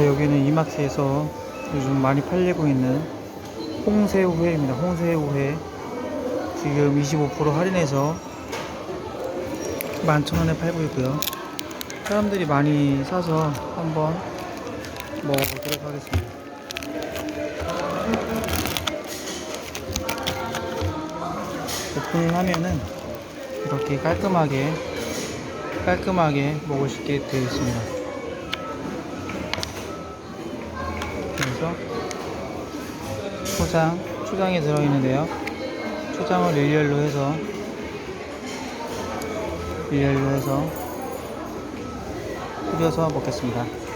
네, 여기는 이마트에서 요즘 많이 팔리고 있는 홍새우회입니다. 홍새우회 지금 25% 할인해서 11,000원에 팔고 있고요. 사람들이 많이 사서 한번 먹어보도록 하겠습니다. 오픈하면은 이렇게 깔끔하게 깔끔하게 먹을 수 있게 되어 있습니다. 그래서 초장, 초장이 들어있는데요. 초장을 일렬로 해서 일렬로 해서 뿌려서 먹겠습니다.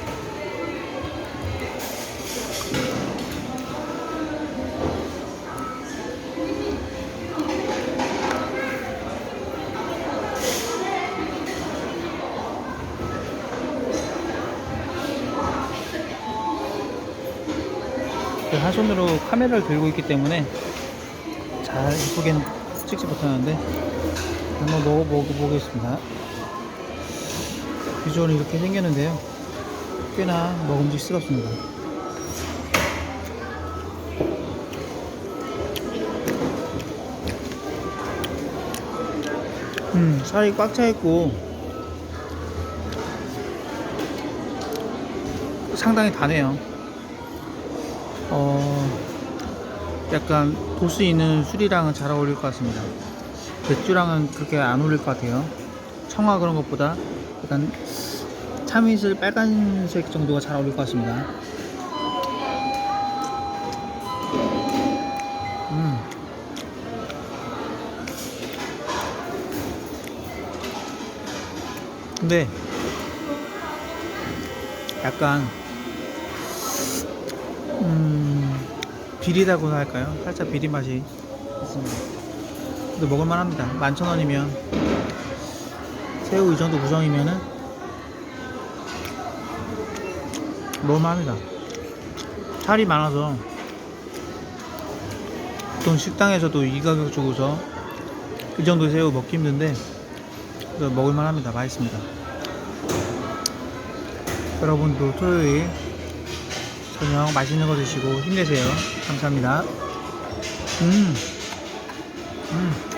그한 손으로 카메라를 들고 있기 때문에 잘 이쁘게는 찍지 못하는데 한번 먹어 먹어보겠습니다. 비주얼이 이렇게 생겼는데요. 꽤나 먹음직스럽습니다. 음, 살이 꽉 차 있고 상당히 다네요. 어, 약간 도수 있는 술이랑은 잘 어울릴 것 같습니다. 맥주랑은 그렇게 안 어울릴 것 같아요. 청아 그런 것보다 약간 참이슬 빨간색 정도가 잘 어울릴 것 같습니다. 음. 근데 약간 음, 비리다고 할까요? 살짝 비린 맛이 있습니다. 근데 먹을만 합니다. 11,000원이면 새우 이 정도 구성이면은 먹을만 합니다. 살이 많아서 보통 식당에서도 이 가격 주고서 이 정도 새우 먹기 힘든데 그래도 먹을만 합니다. 맛있습니다. 여러분도 토요일 저녁 맛있는 거 드시고 힘내세요. 감사합니다. 음, 음.